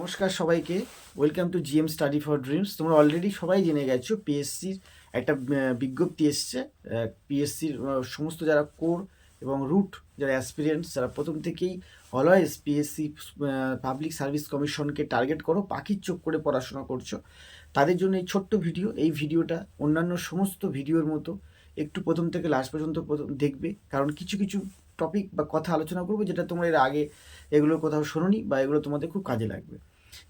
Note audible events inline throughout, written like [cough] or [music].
নমস্কার সবাইকে। Welcome to GM study for dreams তোমরা অলরেডি সবাই জেনে গেছো পিএসসির একটা বিজ্ঞপ্তি এসছে। পিএসসির সমস্ত যারা কোর এবং রুট যারা অ্যাসপিরিয়েন্টস যারা প্রথম থেকেই অলওয়েজ পিএসসি পাবলিক সার্ভিস কমিশনকে টার্গেট করো, পাখির চোখ করে পড়াশোনা করছ, তাদের জন্য এই ছোট্ট ভিডিও এই ভিডিওটা অন্যান্য সমস্ত ভিডিওর মতো একটু প্রথম থেকে লাস্ট পর্যন্ত প্রথম দেখবে, কারণ কিছু কিছু টপিক বা কথা আলোচনা করব যেটা তোমরা এর আগে এগুলো কোথাও শোনোনি বা এগুলো তোমাদের খুব কাজে লাগবে।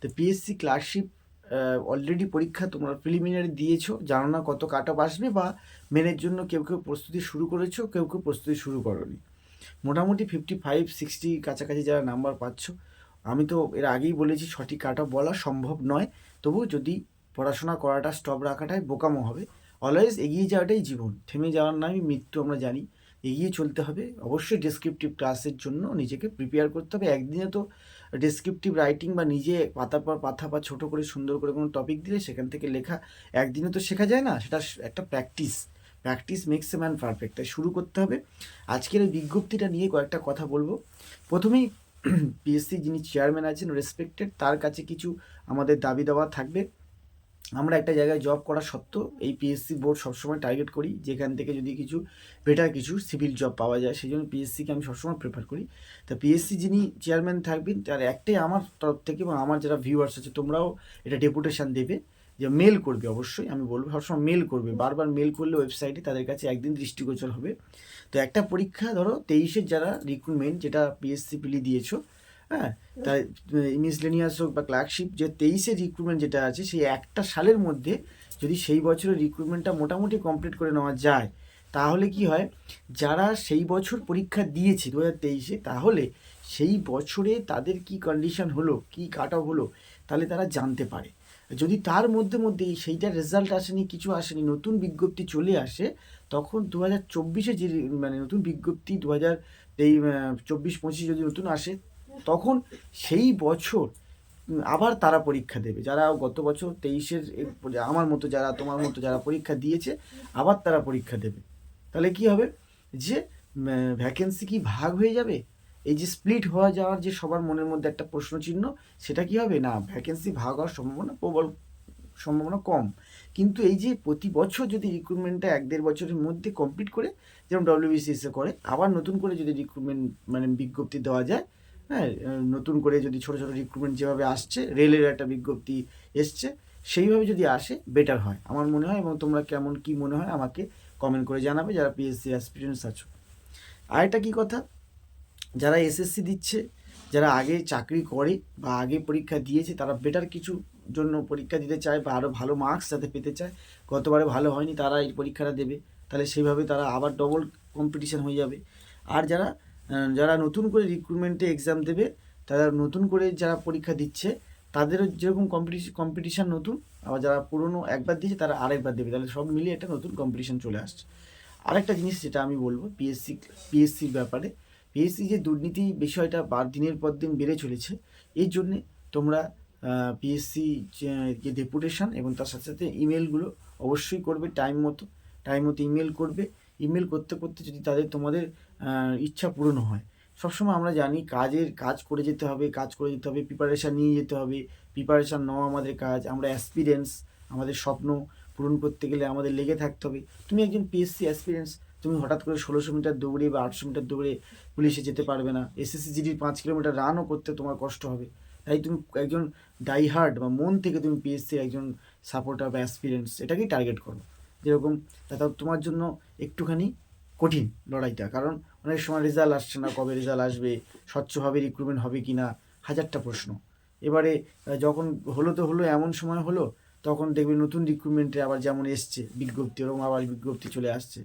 তো পিএসসি ক্লার্কশিপ অলরেডি পরীক্ষা তোমরা প্রিলিমিনারি দিয়েছ, জানো না কত কাট অফ আসবে বা মেনের জন্য কেউ কেউ প্রস্তুতি শুরু করেছ, কেউ কেউ প্রস্তুতি শুরু করনি। মোটামুটি ফিফটি ফাইভ সিক্সটি কাছাকাছি যারা নাম্বার পাচ্ছ, আমি তো এর আগেই বলেছি সঠিক কাট অফ বলা সম্ভব নয়, তবু যদি পড়াশোনা করাটা স্টপ রাখাটাই বোকামো হবে। অলওয়েজ এগিয়ে যাওয়াটাই জীবন, থেমে যাওয়ার নামই মৃত্যু আমরা জানি। এগিয়ে চলতে হবে। অবশ্যই ডেসক্রিপটিভ ক্লাসের জন্য নিজেকে প্রিপেয়ার করতে হবে। একদিনে তো ডেসক্রিপটিভ রাইটিং বা নিজে পাতার পর পাতা বা ছোটো করে সুন্দর করে কোনো টপিক দিলে সেখান থেকে লেখা, একদিনে তো শেখা যায় না, সেটা একটা practice practice makes a man perfect তাই শুরু করতে হবে। আজকের এই বিজ্ঞপ্তিটা নিয়ে কয়েকটা কথা বলব। প্রথমেই [clears throat] পিএসসি যিনি চেয়ারম্যান আছেন রেসপেক্টেড তার কাছে কিছু আমাদের দাবি দেওয়া থাকবে। আমরা একটা জায়গায় জব করা সত্ত্বেও এই পিএসসি বোর্ড সবসময় টার্গেট করি, যেখান থেকে যদি কিছু বেটার কিছু সিভিল জব পাওয়া যায়, সেই জন্য পিএসসিকে আমি সবসময় প্রেফার করি। তা পিএসসি যিনি চেয়ারম্যান থাকবেন, তার একটাই আমার তরফ থেকে এবং আমার যারা ভিউয়ার্স আছে, তোমরাও এটা ডেপুটেশন দেবে যে মেল করবে অবশ্যই, আমি বলব সবসময় মেল করবে, বারবার মেল করলে ওয়েবসাইটে তাদের কাছে একদিন দৃষ্টিগোচর হবে। তো একটা পরীক্ষা ধরো, তেইশের যারা রিক্রুটমেন্ট যেটা পিএসসি পিলি দিয়েছ হ্যাঁ তাই মিসলেনিয়াস হোক বা ক্লার্কশিপ যে তেইশের রিক্রুটমেন্ট যেটা আছে, সেই একটা সালের মধ্যে যদি সেই বছরের রিক্রুটমেন্টটা মোটামুটি কমপ্লিট করে নেওয়া যায়, তাহলে কি হয়? যারা সেই বছর পরীক্ষা দিয়েছে দু হাজার তেইশে, তাহলে সেই বছরে তাদের কি কন্ডিশন হলো, কি কাট অফ হলো, তাহলে তারা জানতে পারে। যদি তার মধ্যে মধ্যে সেইটার রেজাল্ট আসেনি, কিছু আসেনি, নতুন বিজ্ঞপ্তি চলে আসে, তখন দু হাজার চব্বিশে যে মানে নতুন বিজ্ঞপ্তি দু হাজার এই চব্বিশ পঁচিশ যদি নতুন আসে তখন সেই বছর আবার তারা পরীক্ষা দেবে। যারা গত বছর তেইশের আমার মতো যারা, তোমার মতো যারা পরীক্ষা দিয়েছে, আবার তারা পরীক্ষা দেবে। তাহলে কি হবে? যে ভ্যাকেন্সি কি ভাগ হয়ে যাবে? এই যে স্প্লিট হওয়া যাওয়ার যে সবার মনের মধ্যে একটা প্রশ্ন চিহ্ন সেটা কি হবে? না ভ্যাকেন্সি ভাগ হওয়ার সম্ভাবনা প্রবল, সম্ভাবনা কম। কিন্তু এই যে প্রতি বছর যদি রিক্রুটমেন্টটা এক দেড় বছরের মধ্যে কমপ্লিট করে, যেমন ডব্লিউবিসিএসে করে, আবার নতুন করে যদি রিক্রুটমেন্ট মানে বিজ্ঞপ্তি দেওয়া যায় হ্যাঁ নতুন করে যদি ছোটো ছোটো রিক্রুটমেন্ট যেভাবে আসছে রেলের একটা বিজ্ঞপ্তি এসছে, সেইভাবে যদি আসে বেটার হয়। আমার মনে হয় এবং তোমরা কেমন কি মনে হয় আমাকে কমেন্ট করে জানাবে, যারা পিএসসি অ্যাসপিরিয়েন্স আছো। আরেকটা কি কথা? যারা এসএসসি দিচ্ছে, যারা আগে চাকরি করে বা আগে পরীক্ষা দিয়েছে, তারা বেটার কিছু জন্য পরীক্ষা দিতে চায় বা আরও ভালো মার্কস যাতে পেতে চায়। গতবারে ভালো হয়নি, তারা এই পরীক্ষাটা দেবে। তাহলে সেইভাবে তারা আবার ডবল কম্পিটিশন হয়ে যাবে। আর যারা যারা নতুন করে রিক্রুটমেন্টে এক্সাম দেবে, তারা নতুন করে যারা পরীক্ষা দিচ্ছে, তাদেরও যেরকম কম্পিটিশন কম্পিটিশান নতুন, আবার যারা পুরনো একবার দিয়েছে, তারা আরেকবার দেবে। তাহলে সব মিলিয়ে একটা নতুন কম্পিটিশান চলে আসছে। আরেকটা জিনিস যেটা আমি বলব পিএসসি পিএসসির ব্যাপারে। পিএসসি যে দুর্নীতি বিষয়টা বার দিনের পর দিন বেড়ে চলেছে, এই জন্যে তোমরা পিএসসি যে ডেপুটেশন এবং তার সাথে সাথে ইমেলগুলো অবশ্যই করবে টাইম মতো টাইম মতো ইমেল করবে। ইমেল করতে করতে যদি তাদের তোমাদের ইচ্ছা পূরণ হয়। সবসময় আমরা জানি কাজের, কাজ করে যেতে হবে, কাজ করে যেতে হবে প্রিপারেশান নিয়ে যেতে হবে প্রিপারেশান নেওয়া আমাদের কাজ, আমরা অ্যাসপিরিয়েন্স আমাদের স্বপ্ন পূরণ করতে গেলে আমাদের লেগে থাকতে হবে। তুমি একজন পিএসসি অ্যাসপিরিয়েন্স তুমি হঠাৎ করে ষোলোশো মিটার দৌড়ে বা আটশো মিটার দৌড়ে পুলিশে যেতে পারবে না। এসএসসি জিডির পাঁচ কিলোমিটার রানও করতে তোমার কষ্ট হবে। তাই তুমি একজন ডাইহার্ড বা মন থেকে তুমি পিএসসি একজন সাপোর্টার বা অ্যাসপিরিয়েন্স এটাকেই টার্গেট করো। যেরকম তাতে তোমার জন্য একটুখানি কঠিন লড়াইটা। কারণ অনেক সময় রেজাল্ট আসছে না, কবে রেজাল্ট আসবে, স্বচ্ছভাবে রিক্রুটমেন্ট হবে কি না, হাজারটা প্রশ্ন। এবারে যখন হলো তো হলো, এমন সময় হলো, তখন দেখবে নতুন রিক্রুটমেন্টে আবার যেমন এসছে, বিজ্ঞপ্তি, ওরকম আবার বিজ্ঞপ্তি চলে আসছে।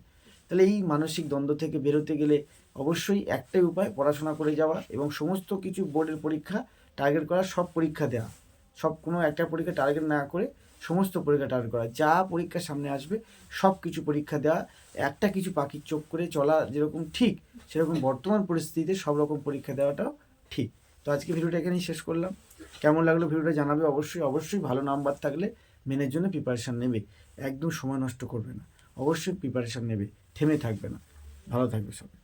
তাহলে এই মানসিক দ্বন্দ্ব থেকে বেরোতে গেলে অবশ্যই একটাই উপায়, পড়াশোনা করে যাওয়া এবং সমস্ত কিছু বোর্ডের পরীক্ষা টার্গেট করা, সব পরীক্ষা দেওয়া। সব কোনো একটা পরীক্ষা টার্গেট না করে সমস্ত পরীক্ষা টার্গেট করা। যা পরীক্ষার সামনে আসবে সব কিছু পরীক্ষা দেওয়া, একটা কিছু পাখির চোখ করে চলা যেরকম ঠিক, সেরকম বর্তমান পরিস্থিতিতে সব রকম পরীক্ষা দেওয়াটাও ঠিক। তো আজকে ভিডিওটা এখানেই শেষ করলাম। কেমন লাগল ভিডিওটা জানাবে অবশ্যই অবশ্যই ভালো নাম্বার থাকলে মেনের জন্য প্রিপারেশান নেবে। একদম সময় নষ্ট করবে না। অবশ্যই প্রিপারেশান নেবে, থেমে থাকবে না। ভালো থাকবে সবাই।